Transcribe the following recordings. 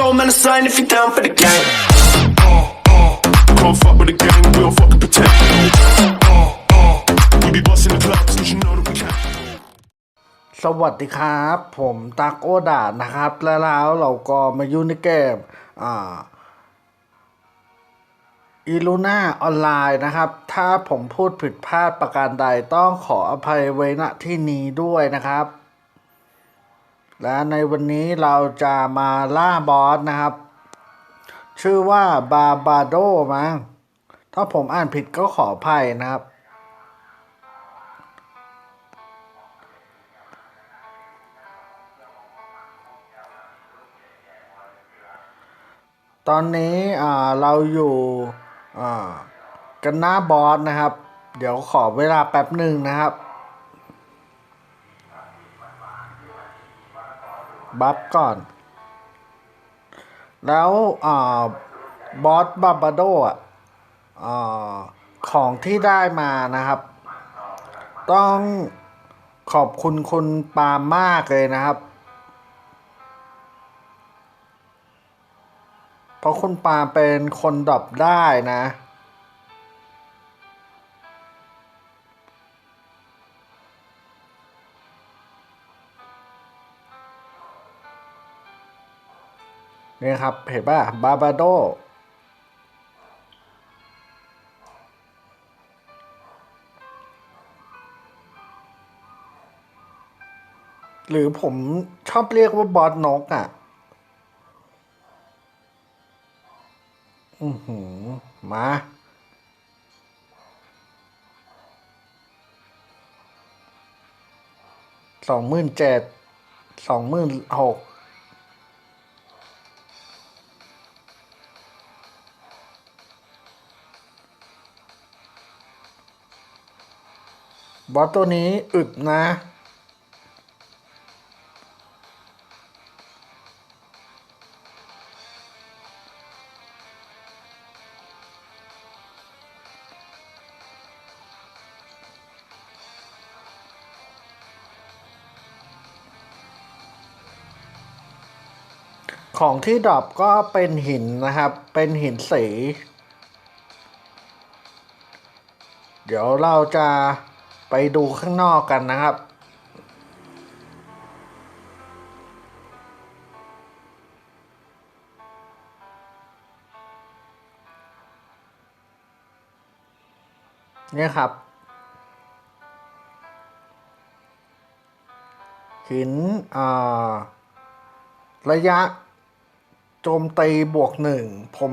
control, man, a sign if you're down for the game. Can't fuck with the gang, we don't fucking pretend. We be busting the clubs, you should know that we can. สวัสดีครับ ผมตากโอดานะครับแล้วแล้วเราก็มาอยู่ในเกมอ่าอีลูน่าออนไลน์นะครับ ถ้าผมพูดผิดพลาดประการใดต้องขออภัยไว้ณที่นี้ด้วยนะครับ และในวันนี้เราจะมาล่าบอสนะครับ ชื่อว่าบาบาโดมั้งถ้าผมอ่านผิดก็ขออภัยนะครับ ตอนนี้เราอยู่กันหน้าบอสนะครับ เดี๋ยวขอเวลาแป๊บหนึ่งนะครับ บัฟก่อน แล้วอบอสบาบาโดอะของที่ได้มานะครับ ต้องขอบคุณคุณปามมากเลยนะครับ เพราะคุณปาเป็นคนดรอปได้นะ นี่ครับ เห็นป่ะบาบาโดหรือผมชอบเรียกว่าบอสนกอะ อือหือ มา สองหมื่นเจ็ด สองหมื่นหก บอสตัวนี้อึดนะ ของที่ดรอปก็เป็นหินนะครับ เป็นหินสี เดี๋ยวเราจะ ไปดูข้างนอกกันนะครับ เนี่ยครับ หินระยะโจมตีบวกหนึ่ง ผม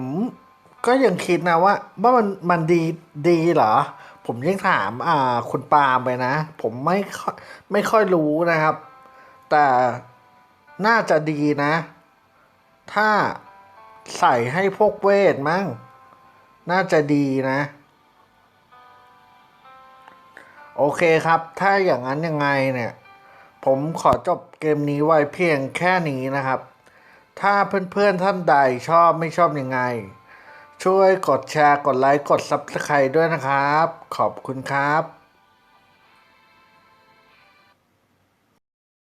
ก็ยังคิดนะว่าว่ามันมันดีดีเหรอ ผมยังถามอ่าคุณปาล์มไปนะ ผมไม่ค่อยไม่ค่อยรู้นะครับ แต่น่าจะดีนะ ถ้าใส่ให้พวกเวทมั้งน่าจะดีนะ โอเคครับ ถ้าอย่างนั้นยังไงเนี่ย ผมขอจบเกมนี้ไว้เพียงแค่นี้นะครับ ถ้าเพื่อนๆท่านใดชอบไม่ชอบยังไง ช่วยกดแชร์ กดไลค์ กด Subscribe ด้วยนะครับ ขอบคุณครับ